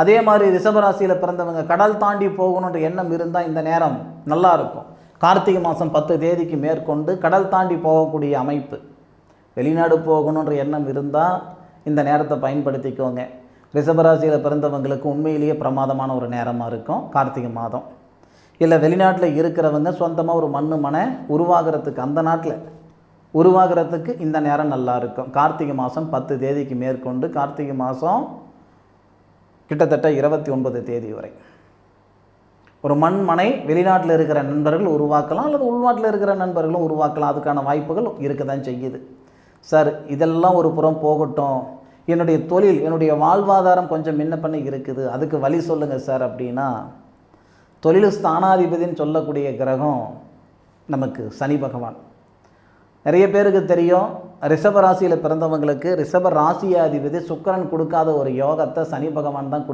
அதே மாதிரி ரிஷபராசியில் பிறந்தவங்க கடல் தாண்டி போகணுன்ற எண்ணம் இருந்தால் இந்த நேரம் நல்லா இருக்கும். கார்த்திகை மாதம் பத்து தேதிக்கு மேற்கொண்டு கடல் தாண்டி போகக்கூடிய அமைப்பு. வெளிநாடு போகணுன்ற எண்ணம் இருந்தால் இந்த நேரத்தை பயன்படுத்திக்கோங்க. ரிஷபராசியில் பிறந்தவங்களுக்கு உண்மையிலேயே பிரமாதமான ஒரு நேரமாக இருக்கும் கார்த்திகை மாதம். இல்லை வெளிநாட்டில் இருக்கிறவங்க சொந்தமாக ஒரு மண்ணு மனை உருவாகிறதுக்கு அந்த நாட்டில் உருவாகிறதுக்கு இந்த நேரம் நல்லா இருக்கும். கார்த்திகை மாதம் பத்து தேதிக்கு மேற்கொண்டு கார்த்திகை மாதம் கிட்டத்தட்ட இருபத்தி ஒன்பது தேதி வரை. ஒரு மண்மனை வெளிநாட்டில் இருக்கிற நண்பர்கள் உருவாக்கலாம் அல்லது உள்நாட்டில் இருக்கிற நண்பர்களும் உருவாக்கலாம். அதுக்கான வாய்ப்புகள் இருக்க தான் செய்யுது. சார் இதெல்லாம் ஒரு புறம் போகட்டும். என்னுடைய தொழில் என்னுடைய வாழ்வாதாரம் கொஞ்சம் முன்ன பண்ணி இருக்குது. அதுக்கு வழி சொல்லுங்கள் சார் அப்படின்னா தொழில் ஸ்தானாதிபதின்னு சொல்லக்கூடிய கிரகம் நமக்கு சனி பகவான். நிறைய பேருக்கு தெரியும் ரிஷப ராசியில் பிறந்தவங்களுக்கு ரிஷப ராசியாதிபதி சுக்கிரன் கொடுக்காத ஒரு யோகத்தை சனி பகவான் தான் கொடு